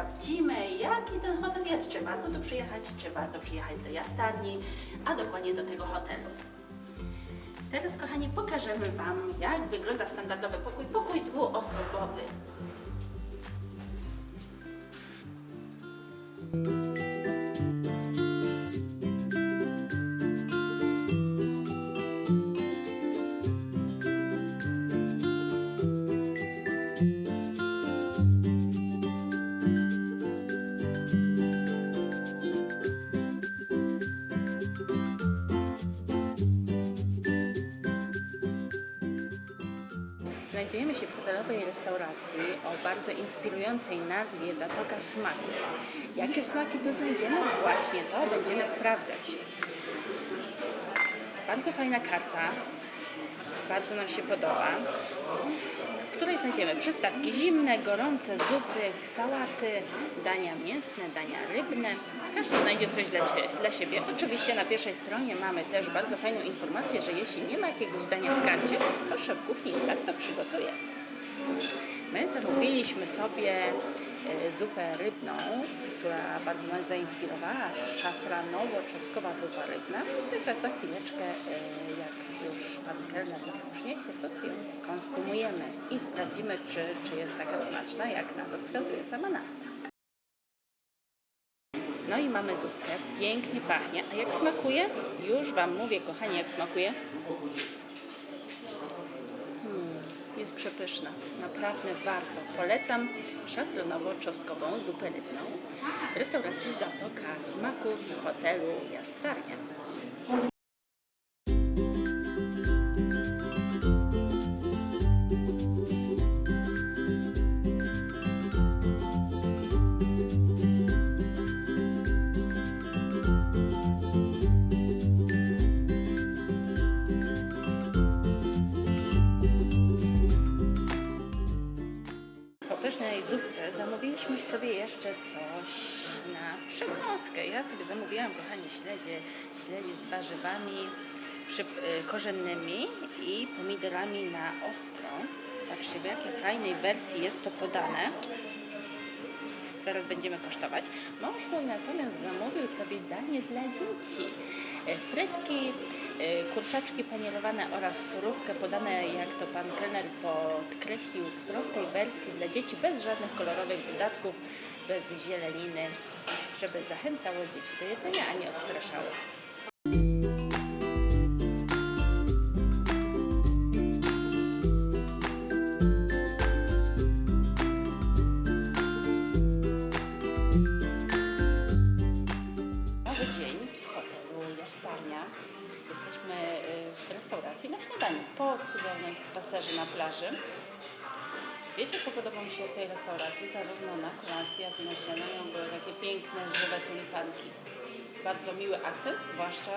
Sprawdzimy, jaki ten hotel jest. Czy warto tu przyjechać, czy warto przyjechać do Jastarni, a dokładnie do tego hotelu. Teraz, kochani, pokażemy Wam, jak wygląda standardowy pokój. Pokój dwuosobowy. Restauracji o bardzo inspirującej nazwie Zatoka Smaków. Jakie smaki tu znajdziemy? Właśnie to będziemy sprawdzać. Bardzo fajna karta, bardzo nam się podoba, w której znajdziemy przystawki zimne, gorące, zupy, sałaty, dania mięsne, dania rybne. Każdy znajdzie coś dla, dla siebie. Oczywiście na pierwszej stronie mamy też bardzo fajną informację, że jeśli nie ma jakiegoś dania w karcie, to szef kuchni tak to przygotuje. My zamówiliśmy sobie e, zupę rybną, która bardzo nas zainspirowała. Szafranowo-czosnkowa zupa rybna. Teraz za chwileczkę, e, jak już pan kelner nam przyniesie, to ją skonsumujemy i sprawdzimy, czy, czy jest taka smaczna, jak na to wskazuje sama nazwa. No i mamy zupkę, pięknie pachnie. A jak smakuje? Już Wam mówię, kochani, jak smakuje. Jest przepyszna. Naprawdę warto. Polecam szafronowo-czosnkową zupę rybną w restauracji Zatoka Smaków w hotelu Jastarnia. Zamówiliśmy sobie jeszcze coś na przekąskę. Ja sobie zamówiłam, kochani, śledzie, śledzie z warzywami przy, y, korzennymi i pomidorami na ostro. Patrzcie, w jakiej fajnej wersji jest to podane. Zaraz będziemy kosztować. Mąż mój natomiast zamówił sobie danie dla dzieci. E, Frytki, kurczaczki panierowane oraz surówkę podane, jak to pan kelner podkreślił, w prostej wersji dla dzieci, bez żadnych kolorowych dodatków, bez zieleniny, żeby zachęcało dzieci do jedzenia, a nie odstraszało. Na plaży. Wiecie, co podoba mi się w tej restauracji? Zarówno na kolacji, jak i na śniadaniu były takie piękne, żywe tulipanki. Bardzo miły akcent, zwłaszcza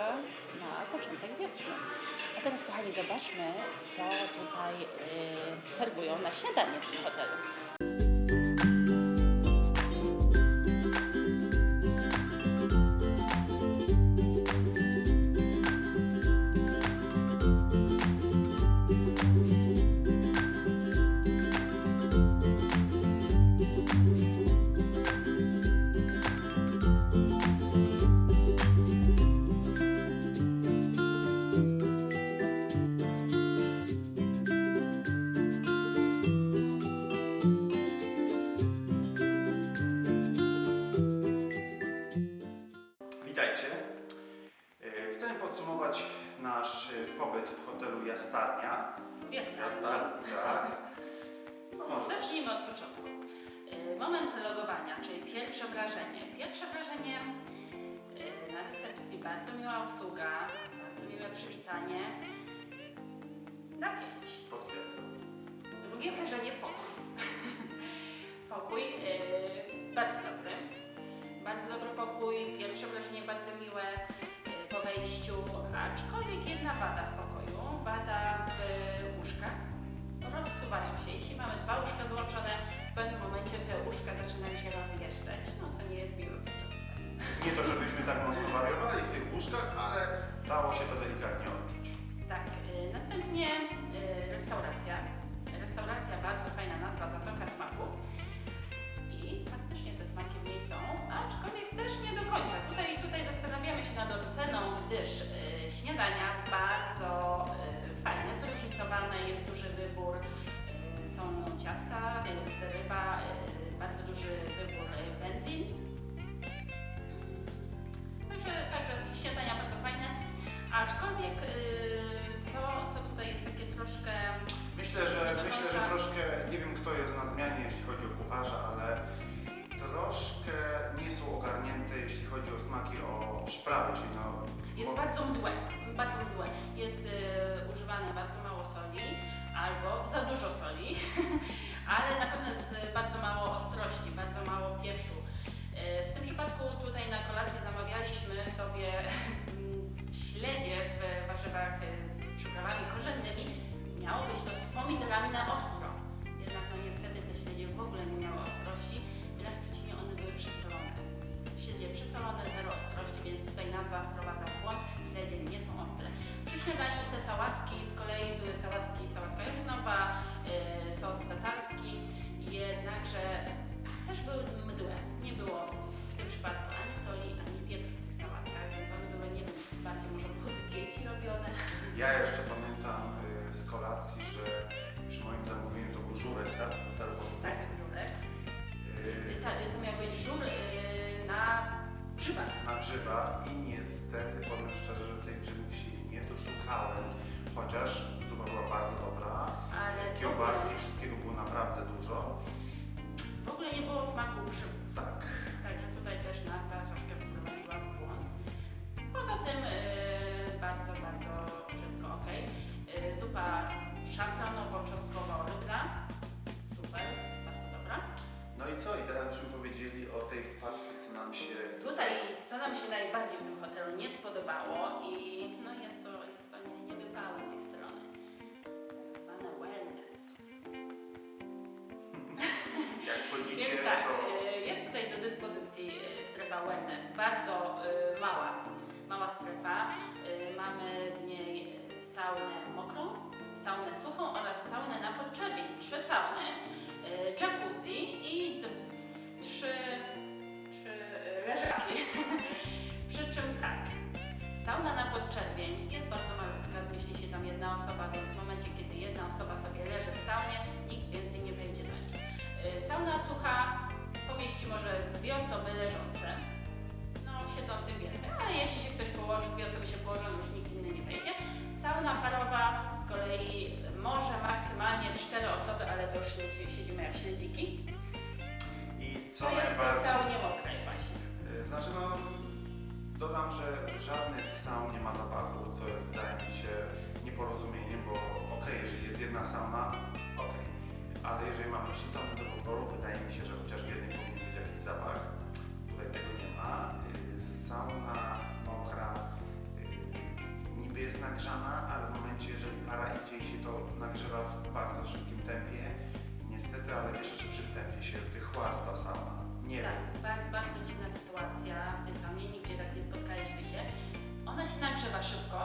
na początek wiosny. A teraz, kochani, zobaczmy, co tutaj y, serwują na śniadanie w tym hotelu. Wrażenie. Pierwsze wrażenie y, na recepcji bardzo miła obsługa, bardzo miłe przywitanie. Na pięć. potwierdzam. Drugie wrażenie pokój. pokój y, bardzo dobry. Bardzo dobry pokój. Pierwsze wrażenie bardzo miłe y, po wejściu, aczkolwiek jedna wada w pokoju. Wada w łóżkach. Rozsuwają się. Jeśli mamy dwa łóżka złączone, w pewnym momencie te łóżka zaczynają się rozjeżdżać, co nie jest miłe podczas spania. Nie to, żebyśmy tak mocno wariowali w tych łóżkach, ale dało się to delikatnie odczuć. Tak, mnie y, restauracja. Restauracja, bardzo fajna nazwa, Zatoka Smaków. I faktycznie te smaki w niej są, aczkolwiek też nie do końca. Tutaj, tutaj zastanawiamy się nad oceną, gdyż y, śniadania bardzo y, fajne, zróżnicowane, jest duży wybór. y, Są ciasta, jest ryba, y, bardzo duży wybór y, wędlin. Także, także śniadania bardzo fajne, aczkolwiek y, co, co tutaj jest takie troszkę Myślę, że myślę, że troszkę, nie wiem kto jest na zmianie, jeśli chodzi o kucharza, ale troszkę nie są ogarnięte, jeśli chodzi o smaki, o przyprawy, czyli no... Jest bo- bardzo mdłe, bardzo mdłe. Jest y, używane bardzo mało soli albo za dużo soli, ale na pewno jest bardzo mało ostrości, bardzo mało pieprzu. Y, w tym przypadku tutaj na kolację zamawialiśmy sobie mm, śledzie w warzywach z przyprawami korzennymi. Miało być to z pomidorami na ostro. Jednak no niestety te śledzie w ogóle nie miały ostrości, wręcz przeciwnie one były przesolone. Śledzie przesolone, zero ostrości, więc tutaj nazwa wprowadza w błąd. Śledzie nie są ostre. Przy śniadaniu te sałatki z kolei były sałatki, sałatka jarzynowa, yy, sos tatarski, jednakże też były. Nie było w tym przypadku ani soli, ani pieprzu w tych sałatkach, więc one były, nie wiem, bardziej może były dzieci robione. Ja jeszcze pamiętam y, z kolacji, że przy moim zamówieniu to był żurek, tak? Staropolski. Tak, żurek. Y, Ta, to miał być żur yy, na grzybach. na grzybach i niestety powiem szczerze, że tych grzybów się nie doszukałem, chociaż zupa była bardzo dobra, Ale kiełbaski, wszystkiego było wellness, co jest w saunie mokrej właśnie. Y, Znaczy no, dodam, że w żadnych saun nie ma zapachu, co jest wydaje mi się nieporozumieniem, bo okej, jeżeli jest jedna sauna, okej, ale jeżeli mamy trzy sauny do wyboru, wydaje mi się, że chociaż w jednej powinien być jakiś zapach, tutaj tego nie ma. Y, Sauna mokra y, niby jest nagrzana, ale w momencie, jeżeli para idzie i się to nagrzewa w bardzo szybkim tempie, niestety, ale jeszcze szybszym tempie się wychładza ta sauna. Nie wiem. Tak, bardzo, bardzo dziwna sytuacja w tej saunie, nigdzie tak nie spotkaliśmy się. Ona się nagrzewa szybko,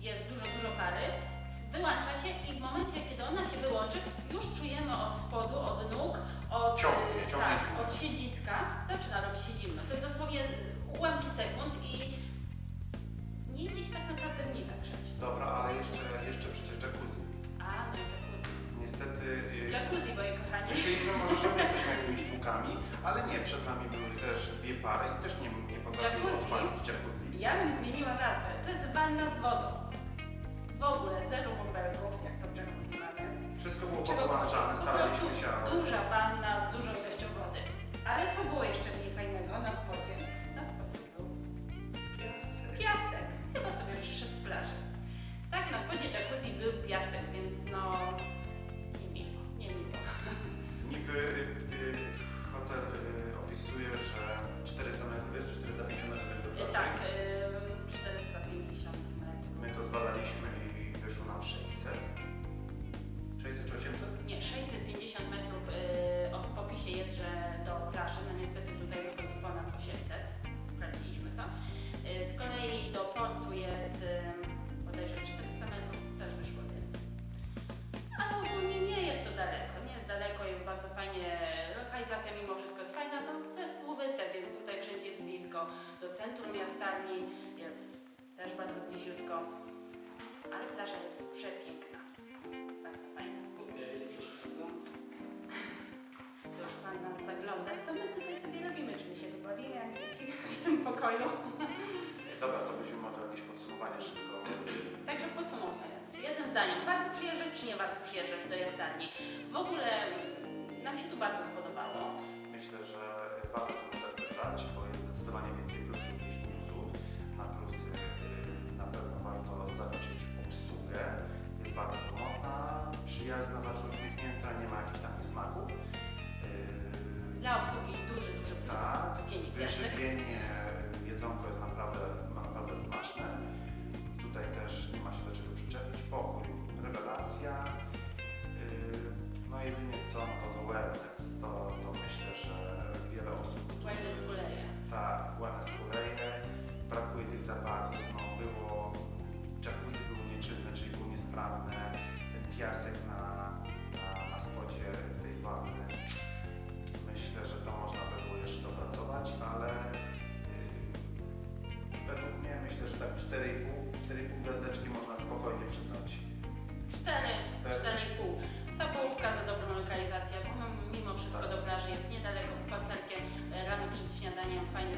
jest dużo, dużo pary, wyłącza się i w momencie, kiedy ona się wyłączy, już czujemy od spodu, od nóg, od, Ciągnie, y, ciągnie tak, zimno. od siedziska, zaczyna robić się zimno. To jest dosłownie ułamki sekund i nie idzie się tak naprawdę mniej zagrzeć. Dobra, ale jeszcze, jeszcze przecież jacuzzi. A, no i jacuzzi. Niestety y, Jacuzzi, moje kochanie. myśleliśmy może, że my jesteśmy jakimiś ale nie, przed nami były też dwie pary i też nie, nie potrafiły Jacuzzi? odpalić jacuzzi. Ja bym zmieniła nazwę. To jest wanna z wodą. W ogóle zero bąbelków, jak to w jacuzzi mamy. Wszystko było Czego popołączane, po prostu staraliśmy się, duża wanna z dużą ilością wody. Ale co było jeszcze w niej fajnego na spodzie? Na spodzie był Piasek. piasek. Chyba sobie przyszedł z plaży. Bliziutko, ale plaża jest przepiękna. Bardzo fajna. To już Pan nas zagląda. Co my tutaj sobie robimy? Czy my się tu bawimy jak dzieci w tym pokoju? Dobra, to byśmy może jakieś podsumowanie szybko. Także podsumowując, jednym zdaniem, warto przyjeżdżać czy nie warto przyjeżdżać do Jastarni? W ogóle mm, nam się tu bardzo spodobało. Myślę, że warto hotel wybrać, bo przyjazna, zawsze uśmiechnięta, nie ma jakichś tam niesmaków. Y, Dla obsługi duży, duży plus. Tak, Pięć gwiazdek. wyżywienie, jedzonko jest naprawdę, naprawdę smaczne. Tutaj też nie ma się do czego przyczepić. Pokój, rewelacja. Yy, No jedynie co, to to wellness. To, to myślę, że wiele osób Ładnie skuleje. tak, wellness kuleje. Brakuje tych zapachów. No było, jacuzzi było nieczynne, czyli było niesprawne. Piasek na, Myślę, że to można by było jeszcze dopracować, ale yy, według mnie myślę, że tak 4,5 4,5 gwiazdeczki można spokojnie przyznać. Cztery, Cztery. cztery i pół. Ta połówka za dobrą lokalizację, bo mimo wszystko Tak. do plaży jest niedaleko spacerkiem. e, Rano przed śniadaniem fajny